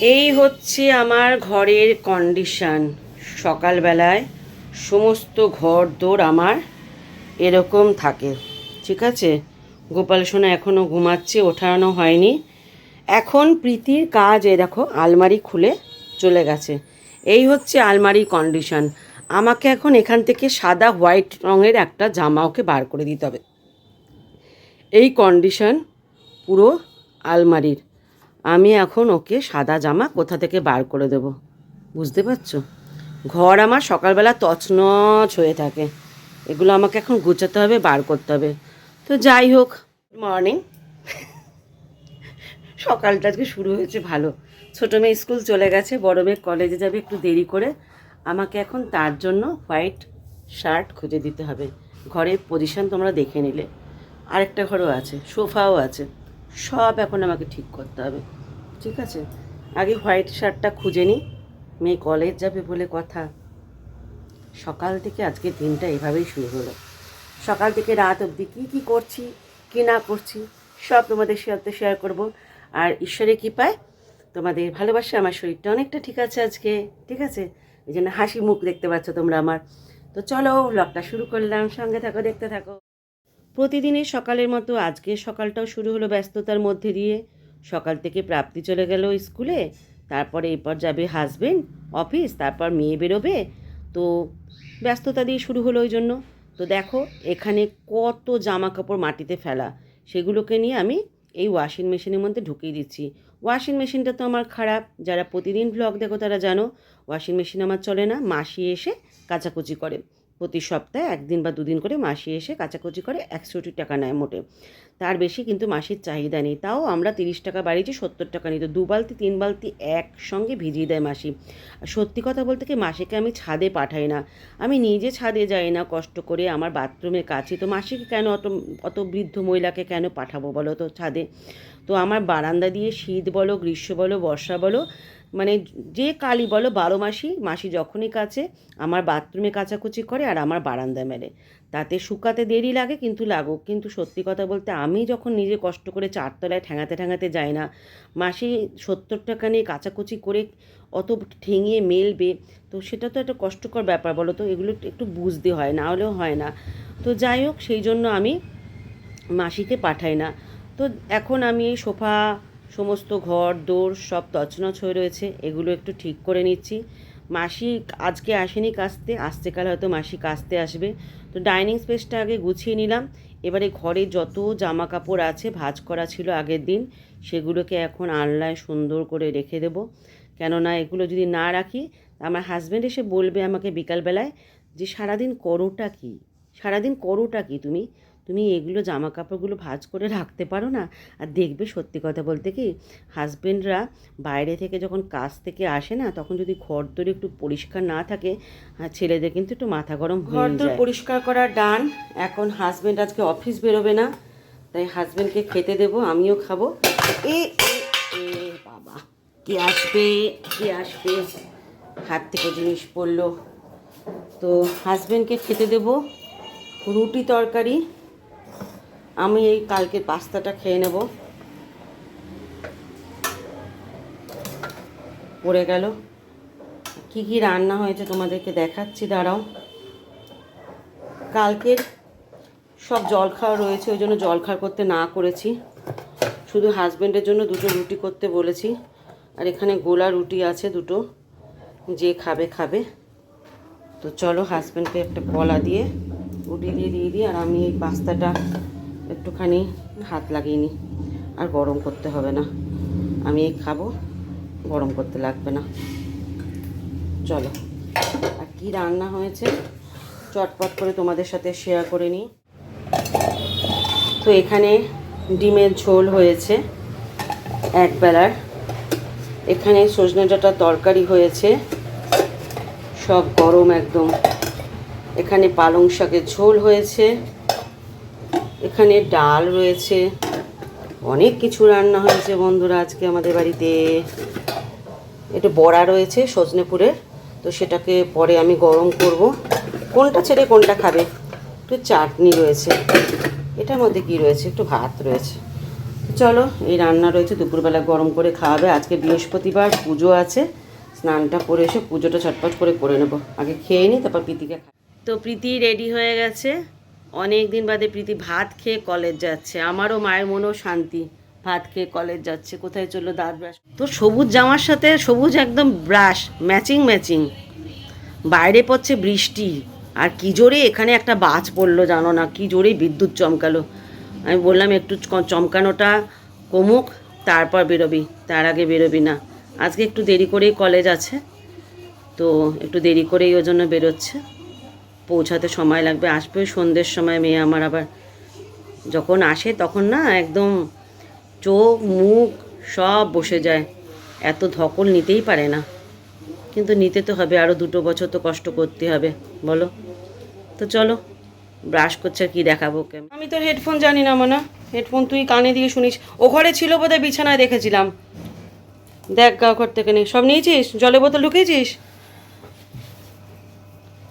এই হচ্ছে আমার ঘরের কন্ডিশান সকালবেলায় সমস্ত ঘর দৌড় আমার এরকম থাকে, ঠিক আছে? গোপাল সোনা এখনও ঘুমাচ্ছে, ওঠানো হয়নি। এখন প্রীতির কাজ এ দেখো, আলমারি খুলে চলে গেছে। এই হচ্ছে আলমারি কন্ডিশন আমাকে এখন এখান থেকে সাদা হোয়াইট রঙের একটা জামা ওকে বার করে দিতে হবে। এই কন্ডিশন পুরো আলমারির। আমি এখন ওকে সাদা জামা কোথা থেকে বার করে দেব? বুঝতে পারছ? ঘর আমার সকালবেলা তছনছ হয়ে থাকে। এগুলো আমাকে এখন গুছাতে হবে, বার করতে হবে। তো যাই হোক মর্নিং সকালটা আজকে শুরু হয়েছে ভালো। ছোটো মেয়ে স্কুল চলে গেছে, বড় মেয়ে কলেজে যাবে একটু দেরি করে। আমাকে এখন তার জন্য হোয়াইট শার্ট খুঁজে দিতে হবে। ঘরের পজিশন তোমরা দেখে নিলে। আরেকটা ঘরও আছে, সোফাও আছে। সব এখন আমাকে ঠিক করতে হবে। ঠিক আছে। আগে হোয়াইট শার্টটা খুঁজে নিই মেয়ে কলেজ যাবে বলে কথা। সকাল থেকে আজকে দিনটা এভাবেই শুরু হলো। সকাল থেকে রাত অবধি কী কী করছি, কী না করছি, সব তোমাদের সাথে শেয়ার করব। আর ঈশ্বরের কৃপায় তোমাদের ভালোবাসা আমার শরীরটা অনেকটা ঠিক আছে আজকে, ঠিক আছে? এই জন্য হাসি মুখ দেখতে পাচ্ছ তোমরা আমার। তো চলো ব্লগটা শুরু করলাম। সঙ্গে থাকো, দেখতে থাকো। প্রতিদিনের সকালের মতো আজকে সকালটাও শুরু হলো ব্যস্ততার মধ্যে দিয়ে। সকাল থেকে প্রাপ্তি চলে গেল স্কুলে। তারপরে এরপর যাবে হাজবেন্ড অফিস তারপর মেয়ে বেরোবে। তো ব্যস্ততা দিয়ে শুরু হলো ওই জন্য। তো দেখো, এখানে কত জামা কাপড় মাটিতে ফেলা। সেগুলোকে নিয়ে আমি এই ওয়াশিং মেশিনের মধ্যে ঢুকিয়ে দিচ্ছি। ওয়াশিং মেশিনটা তো আমার খারাপ। যারা প্রতিদিন ব্লগ দেখো তারা জানো ওয়াশিং মেশিন আমার চলে না, মাসি এসে কাচাকুচি করে। প্রতি সপ্তাহে একদিন বা দুদিন করে মাসি এসে কাচাকুচি করে একশোটি টাকা নেয় মোটে। তার বেশি কিন্তু মাসির চাহিদা নেই। তাও আমরা তিরিশ টাকা বাড়িয়েছি, সত্তর টাকা নিত। দু বালতি, তিন বালতি একসঙ্গে ভিজিয়ে দেয় মাসি। সত্যি কথা বলতে কি, মাসিকে আমি ছাদে পাঠাই না। আমি নিজে ছাদে যাই না কষ্ট করে, আমার বাথরুমের কাছে। তো মাসিকে কেন অত অত বৃদ্ধ মহিলাকে কেন পাঠাবো বলো তো ছাদে? তো আমার বারান্দা দিয়ে শীত বলো, গ্রীষ্ম বলো, বর্ষা বলো মানে যে কালি বলো বারো মাসি মাসি যখনই কাছে, আমার বাথরুমে কাচাকুচি করে আর আমার বারান্দা মেলে। তাতে শুকাতে দেরি লাগে কিন্তু লাগুক। কিন্তু সত্যি কথা বলতে আমি যখন নিজে কষ্ট করে চারতলায় ঠ্যাঙাতে ঠ্যাঙাতে যাই না, মাসি সত্তর টাকা নিয়ে কাচাকুচি করে অত ঠেঙিয়ে মেলবে, তো সেটা তো একটা কষ্টকর ব্যাপার বলো তো, এগুলো একটু বুঝতে হয়, না হলেও হয় না। তো যাই হোক, সেই জন্য আমি মাসিকে পাঠাই না। তো এখন আমি সোফা সমস্ত ঘর, দোর সব তছনছ হয়ে রয়েছে। এগুলো একটু ঠিক করে নিচ্ছি। মাসি আজকে আসেনি কাস্তে আসতে কাল হয়তো মাসি কাস্তে আসবে। তো ডাইনিং স্পেসটা আগে গুছিয়ে নিলাম। এবারে ঘরে যত জামা কাপড় আছে, ভাঁজ করা ছিল আগের দিন, সেগুলোকে এখন আনলায় সুন্দর করে রেখে দেবো। কেননা এগুলো যদি না রাখি, আমার হাজব্যান্ড এসে বলবে আমাকে বিকালবেলায় যে, সারাদিন করোটা কী? সারাদিন করোটা কি তুমি? তুমি এগুলো জামা কাপড়গুলো ভাঁজ করে রাখতে পারো না। আর দেখবে সত্যি কথা বলতে কি হাজবেন্ডরা বাইরে থেকে যখন কাজ থেকে আসে না তখন যদি ঘর দরে একটু পরিষ্কার না থাকে আর ছেলেদের কিন্তু একটু মাথা গরম ঘর দর পরিষ্কার করা ডান এখন হাজবেন্ড আজকে অফিস বেরোবে না তাই হাজবেন্ডকে খেতে দেবো আমিও খাব। এ বাবা কে আসবে কে আসবে? হাত থেকে জিনিস পড়ল। তো হাজবেন্ডকে খেতে দেবো রুটি তরকারি। আমি এই কালকের পাস্তাটা খেয়ে নেব। পড়ে গেল। কি কি রান্না হয়েছে তোমাদেরকে দেখাচ্ছি, দাঁড়াও। কালকের সব জল খাওয়া রয়েছে, ওই জন্য জল খাওয়া করতে না করেছি। শুধু হাজব্যান্ডের জন্য দুটো রুটি করতে বলেছি। আর এখানে গোলা রুটি আছে দুটো, যে খাবে খাবে। তো চলো হাজব্যান্ডকে একটা কলা দিয়ে, রুটি দিয়ে দিয়ে দিই, আর আমি এই পাস্তাটা একটুখানি হাত লাগিয়ে নিই আর গরম করতে হবে না। আমি খাব, গরম করতে লাগবে না। চলো। আর কী রান্না হয়েছে? চটপট করে তোমাদের সাথে শেয়ার করে নিই তো এখানে ডিমের ঝোল হয়েছে এক বেলার। এখানে সজনে ডাঁটার তরকারি হয়েছে। সব গরম একদম। এখানে পালং শাকের ঝোল হয়েছে। এখানে ডাল রয়েছে। অনেক কিছু রান্না হয়েছে বন্ধুরা আজকে আমাদের বাড়িতে। একটু বড়া রয়েছে সজনেপুরের, তো সেটাকে পরে আমি গরম করব। কোনটা ছেড়ে কোনটা খাবে? একটু চাটনি রয়েছে। এটার মধ্যে কি রয়েছে? একটু ভাত রয়েছে। চলো, এই রান্না রয়েছে, দুপুরবেলা গরম করে খাওয়াবে। আজকে বৃহস্পতিবার, পুজো আছে। স্নানটা করে এসে পুজোটা ছটপট করে করে নেব। আগে খেয়ে নিই তারপর প্রীতিকে তো প্রীতি রেডি হয়ে গেছে। অনেক দিন বাদে প্রীতি ভাত খেয়ে কলেজ যাচ্ছে। আমারও মায়ের মনেও শান্তি। ভাত খেয়ে কলেজ যাচ্ছে। কোথায় চলল দাঁত ব্রাশ? তো সবুজ জামার সাথে সবুজ একদম ব্রাশ, ম্যাচিং ম্যাচিং। বাইরে পড়ছে বৃষ্টি। আর কি জোরে এখানে একটা বাজ পড়ল জানো না? কি জোরে বিদ্যুৎ চমকালো। আমি বললাম, একটু চমকানোটা কমুক, তারপর বেরোবি। তার আগে বেরোবি না। আজকে একটু দেরি করেই কলেজ আছে। তো একটু দেরি করেই ওই জন্য বেরোচ্ছে। পৌঁছাতে সময় লাগবে। আসবে সন্ধ্যের সময়, মেয়ে আমার আবার যখন আসে তখন না একদম চোখ, মুখ সব বসে যায়। এত ধকল নিতেই পারে না। কিন্তু নিতে তো হবে আরও দুটো বছর তো কষ্ট করতে হবে, বলো? তো চলো ব্রাশ করছে কি দেখাবো ওকে। আমি তো হেডফোন জানি না মনে হেডফোন তুই কানে দিয়ে শুনিস। ও ঘরে ছিল বোধহয় বিছানায় দেখেছিলাম। দেখ গা ঘর থেকে নেই সব নিয়েছিস? জলের বোতল ঢুকিয়েছিস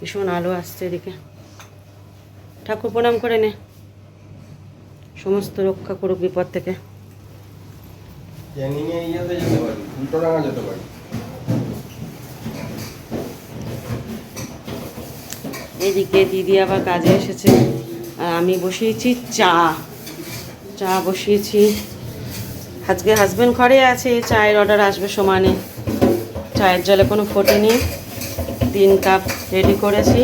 ভীষণ আলো আসছে এদিকে। ঠাকুর প্রণাম করে নে। সমস্ত রক্ষা করুক বিপদ থেকে। এদিকে দিদি আবার কাজে এসেছে। আর আমি বসিয়েছি চা। চা বসিয়েছি। আজকে হাজব্যান্ড ঘরে আছে চায়ের অর্ডার আসবে সমানে। চায়ের জলে কোনো ফোটেনি। তিন কাপ রেডি করেছি।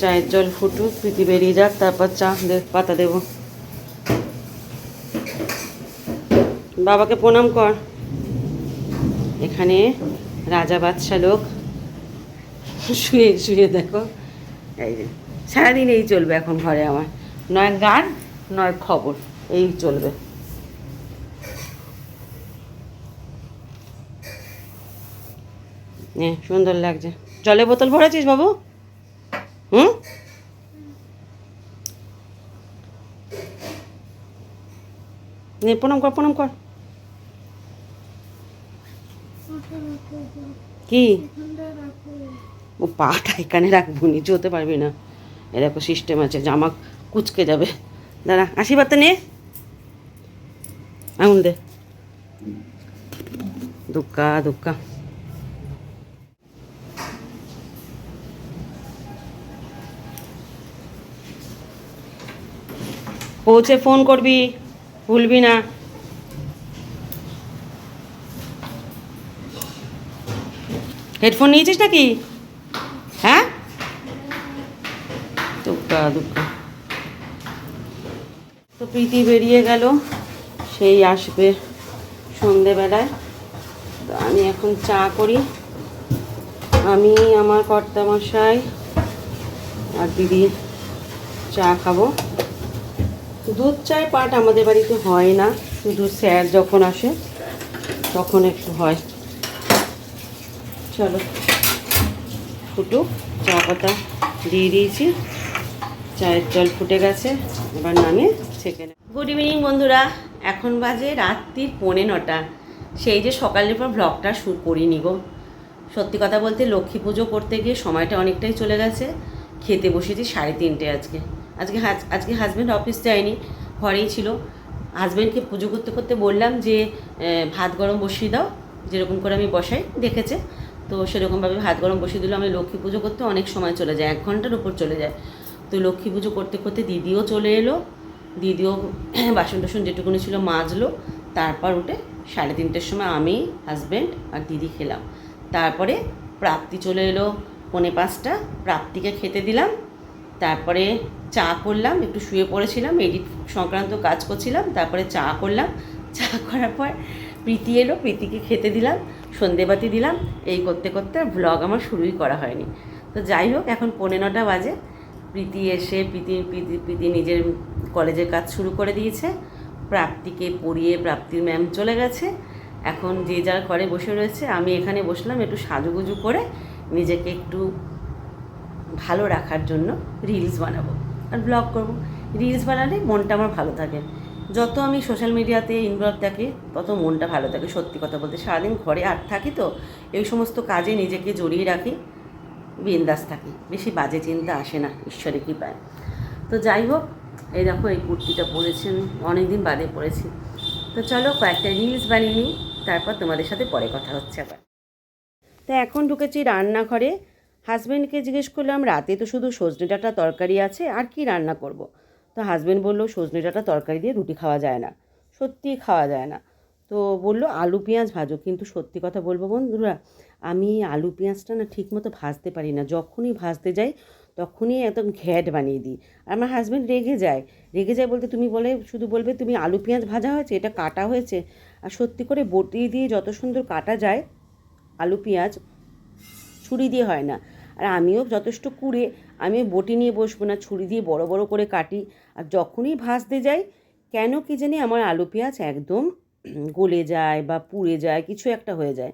চায়ের জল ফুটুক প্রীতি বেরিয়ে যাক, তারপর চা পাতা দেব। বাবাকে প্রণাম কর। এখানে রাজা বাদশা লোক। শুয়ে শুয়ে দেখো। এই যে, সারাদিন এই চলবে এখন ঘরে আমার। নয় গান, নয় খবর, এই চলবে। সুন্দর লাগছে। জলের বোতল ভরেছিস বাবু? হুম? প্রণাম কর প্রণাম কর। কি? ও পাটা এখানে রাখব, নিচে হতে পারবি না। এরকম সিস্টেম আছে, জামা কুচকে যাবে। দাঁড়া, আশীর্বাদ তো নে। আঙুন দে। দুক্কা দুক্কা। পৌঁছে ফোন করবি, ভুলবি না। হেডফোন নিয়েছিস নাকি? হ্যাঁ? তো প্রীতি বেরিয়ে গেল, সেই আসবে সন্ধেবেলায়। তো আমি এখন চা করি। আমি, আমার কর্তামশাই আর দিদি চা খাব। দুধ চায় পাট আমাদের বাড়িতে হয় না। শুধু স্যার যখন আসে, তখন একটু হয়। চলো, ফুটুক চা পাতা দিয়ে দিয়েছি। চায়ের জল ফুটে গেছে, এবার নামিয়ে ছেঁকে গুড ইভিনিং বন্ধুরা। এখন বাজে রাত্রির পৌনে নটা। সেই যে সকালের পর ব্লগটা শুরু করিনি গো। সত্যি কথা বলতে লক্ষ্মী পুজো করতে গিয়ে সময়টা অনেকটাই চলে গেছে। খেতে বসেছি সাড়ে তিনটে আজকে। আজকে হাজ- আজকে হাজব্যান্ড অফিস যায়নি, ঘরেই ছিল। হাজব্যান্ডকে পুজো করতে করতে বললাম যে ভাত গরম বসিয়ে দাও, যেরকম করে আমি বসাই, দেখেছে। তো সেরকমভাবে ভাত গরম বসিয়ে দিল, আমি লক্ষ্মী পুজো করতে অনেক সময় চলে যায়, এক ঘণ্টার উপর চলে যায়। তো লক্ষ্মী পুজো করতে করতে দিদিও চলে এলো, দিদিও বাসন টাসন যেটুকুনি ছিল মাজলো, তারপর উঠে সাড়ে তিনটের সময় আমি হাজব্যান্ড আর দিদি খেলাম। তারপরে প্রাপ্তি চলে এলো, পৌনে পাঁচটা, প্রাপ্তিকে খেতে দিলাম তারপরে চা করলাম, একটু শুয়ে পড়েছিলাম, এডিট সংক্রান্ত কাজ করছিলাম, তারপরে চা করলাম। চা করার পর প্রীতি এলো, প্রীতিকে খেতে দিলাম, সন্ধেবাতি দিলাম, এই করতে করতে ব্লগ আমার শুরুই করা হয়নি। তো যাই হোক, এখন পৌনে নটা বাজে। প্রীতি এসে, প্রীতি প্রীতি প্রীতি নিজের কলেজের কাজ শুরু করে দিয়েছে। প্রাপ্তিকে পড়িয়ে প্রাপ্তির ম্যাম চলে গেছে। এখন যে যার ঘরে বসে রয়েছে, আমি এখানে বসলাম একটু সাজুগুজু করে, নিজেকে একটু ভালো রাখার জন্য রিলস বানাবো। আর ব্লগ করব। রিলস বানালে মনটা আমার ভালো থাকে। যত আমি সোশ্যাল মিডিয়াতে ইনভলভ থাকি, তত মনটা ভালো থাকে, সত্যি কথা বলতে। সারাদিন ঘরে আর থাকি তো, এই সমস্ত কাজে নিজেকে জড়িয়ে রাখি, বিন্দাস থাকি। বেশি বাজে চিন্তা আসে না ঈশ্বরে কী পায় তো যাই হোক, এই দেখো এই কুর্তিটা পরেছেন অনেক দিন বাদে পরেছি। তো চলো কয়েকটা রিলস বানিয়ে নিই, তারপর তোমাদের সাথে পরে কথা হচ্ছে আবার। তো এখন ঢুকেছি রান্নাঘরে। হাজব্যান্ডকে জিজ্ঞেস করলাম, রাতে তো শুধু সজনে ডাঁটা তরকারি আছে, আর কি রান্না করব। তো হাজব্যান্ড বলল, সজনে ডাঁটা তরকারি দিয়ে রুটি খাওয়া যায় না, সত্যিই খাওয়া যায় না। তো বলল, আলু, পেঁয়াজ ভাজো। কিন্তু সত্যি কথা বলব বন্ধুরা, আমি আলু, পেঁয়াজটা না ঠিকমতো ভাজতে পারি না। যখনই ভাজতে যাই, তখনই একদম ঘ্যাট বানিয়ে দিই। আমার হাজব্যান্ড রেগে যায়। রেগে যায় বলতে তুমি বলে, শুধু বলবে তুমি আলু, পেঁয়াজ ভাজা হয়েছে, এটা কাটা হয়েছে। আর সত্যি করে বটি দিয়ে যত সুন্দর কাটা যায়, আলু, পেঁয়াজ, ছুরি দিয়ে হয় না। আর আমিও যথেষ্ট কুড়ে, আমি বটি নিয়ে বসবো না, ছুরি দিয়ে বড় বড় করে কাটি। আর যখনই ভাজতে যাই, কেন কি জানি আমার আলু পেঁয়াজ একদম গলে যায় বা পুড়ে যায়, কিছু একটা হয়ে যায়।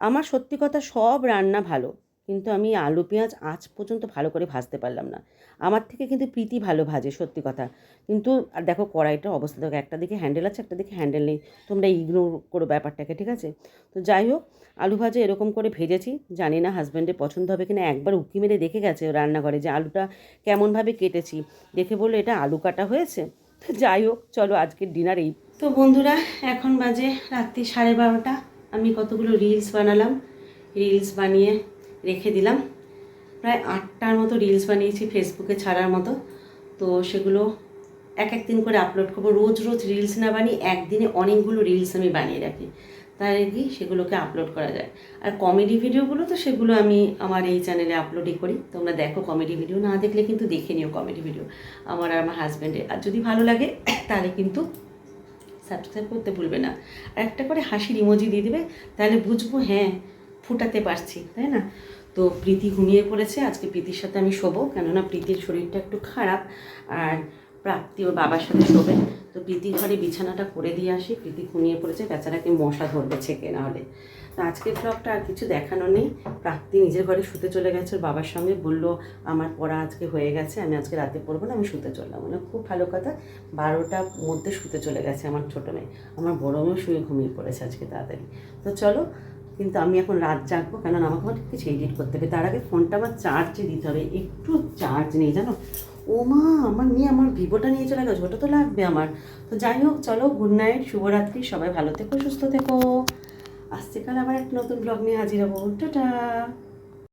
আমার সত্যি কথা সব রান্না ভালো। কিন্তু আমি আলু, পেঁয়াজ আজ পর্যন্ত ভালো করে ভাজতে পারলাম না। আমার থেকে কিন্তু প্রীতি ভালো ভাজে, সত্যি কথা। কিন্তু আর দেখো কড়াইটার অবস্থা, দেখো একটা দিকে হ্যান্ডেল আছে, একটা দিকে হ্যান্ডেল নেই। তোমরা ইগনোর করো ব্যাপারটাকে, ঠিক আছে? তো যাই হোক, আলু ভাজা এরকম করে ভেজেছি। জানি না হাজব্যান্ডের পছন্দ হবে কিনা, একবার উকি মেরে দেখে গেছে রান্নাঘরে যে আলুটা কেমনভাবে কেটেছি। দেখে বলল, এটা আলু কাটা হয়েছে? তো যাই হোক, চলো আজকের ডিনার এই। তো বন্ধুরা, এখন বাজে রাত্রি সাড়ে বারোটা। আমি কতগুলো রিলস বানালাম। রিলস বানিয়ে রেখে দিলাম। প্রায় আটটার মতো রিলস বানিয়েছি ফেসবুকে ছাড়ার মতো। তো সেগুলো এক এক দিন করে আপলোড করব। রোজ রোজ রিলস না বানিয়ে একদিনে অনেকগুলো রিলস আমি বানিয়ে রাখি। তাই কি সেগুলোকে আপলোড করা যায়। আর কমেডি ভিডিওগুলো তো সেগুলো আমি আমার এই চ্যানেলে আপলোডই করি। তোমরা দেখো কমেডি ভিডিও না দেখলে কিন্তু দেখে নিও কমেডি ভিডিও আমার আর আমার হাজব্যান্ডের আর যদি ভালো লাগে, তাহলে কিন্তু সাবস্ক্রাইব করতে ভুলবে না। আর একটা করে হাসির ইমোজি দিয়ে দেবে। তাহলে বুঝব হ্যাঁ ফুটাতে পারছি, তাই না? তো প্রীতি ঘুমিয়ে পড়েছে, আজকে প্রীতির সাথে আমি শোবো, কেননা প্রীতির শরীরটা একটু খারাপ আর প্রাপ্তি ওর বাবার সাথে শোবে। তো প্রীতি ঘরে বিছানাটা করে দিয়ে আসি, প্রীতি ঘুমিয়ে পড়েছে, বেচারাকে মশা ধরবে ছেকে না হলে। তো আজকের ব্লগটা আর কিছু দেখানো নেই। প্রাপ্তি নিজের ঘরে শুতে চলে গেছে, ওর বাবার সঙ্গে বলল, আমার পড়া আজকে হয়ে গেছে, আমি আজকে রাতে পড়ব না, আমি শুতে চললাম। মানে খুব ভালো কথা, বারোটার মধ্যে শুতে চলে গেছে আমার ছোটো মেয়ে। আমার বড় মেয়ে শুয়ে ঘুমিয়ে পড়েছে আজকে তাড়াতাড়ি। তো চলো কিন্তু আমি এখন রাত জাগবো, কেননা আমাকে আমার কিছু এডিট করতে হবে। তার আগে ফোনটা আমার চার্জে দিতে হবে, একটু চার্জ নেই, জানো? ও মা, আমার মেয়ে আমার ভিভোটা নিয়ে চলে গেছে, ওটা তো লাগবে আমার। তো যাই হোক, চলো গুড নাইট শুভরাত্রি, সবাই ভালো থেকো, সুস্থ থেকো। আসছে কাল আবার একটা নতুন ব্লগ নিয়ে হাজির হব। টাটা!